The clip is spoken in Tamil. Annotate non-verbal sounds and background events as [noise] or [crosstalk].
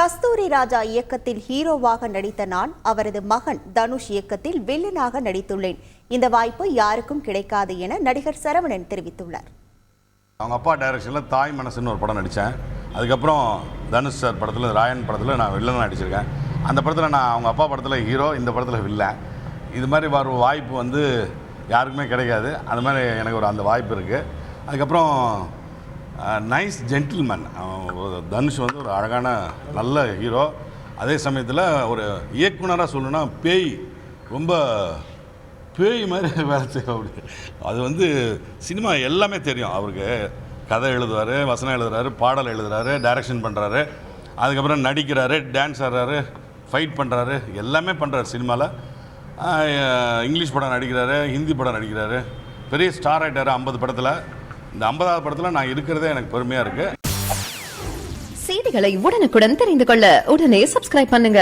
கஸ்தூரி ராஜா இயக்கத்தில் ஹீரோவாக நடித்த நான் அவரது மகன் தனுஷ் இயக்கத்தில் வில்லனாக நடித்துள்ளேன். இந்த வாய்ப்பு யாருக்கும் கிடைக்காது என நடிகர் சரவணன் தெரிவித்துள்ளார். அவங்க அப்பா டைரக்ஷனில் தாய் மனசுன்னு ஒரு படம் நடித்தேன். அதுக்கப்புறம் தனுஷ் சார் படத்தில் ராயன் படத்தில் நான் வில்லனாக நடிச்சிருக்கேன். அந்த படத்தில் நான் அவங்க அப்பா படத்தில் ஹீரோ இந்த படத்தில் வில்லன் இது மாதிரி வர வாய்ப்பு வந்து யாருக்குமே கிடைக்காது. அது மாதிரி எனக்கு ஒரு அந்த வாய்ப்பு இருக்குது அதுக்கப்புறம் நைஸ் ஜென்டில்மேன் தனுஷ் வந்து ஒரு அழகான நல்ல ஹீரோ அதே சமயத்தில் ஒரு இயக்குனராக சொல்லணும்னா பேய். ரொம்ப பேய் மாதிரி [laughs] வேலை செய்யும் அப்படி அது வந்து சினிமா எல்லாமே தெரியும். அவருக்கு கதை எழுதுவார் வசனம் எழுதுறாரு பாடல் எழுதுறாரு டைரக்ஷன் பண்ணுறாரு அதுக்கப்புறம் நடிக்கிறாரு டான்ஸ் ஆடுறாரு ஃபைட் பண்ணுறாரு எல்லாமே பண்ணுறாரு சினிமாவில் இங்கிலீஷ் படம் நடிக்கிறாரு ஹிந்தி படம் நடிக்கிறாரு. பெரிய ஸ்டார் ஆகிட்டார் ஐம்பது படத்தில். இந்த ஐம்பதாவது படத்தில் நான் இருக்கிறதே எனக்கு பெருமையாக இருக்கு. செய்திகளை உடனுக்குடன் தெரிந்து கொள்ள உடனே சப்ஸ்கிரைப் பண்ணுங்க.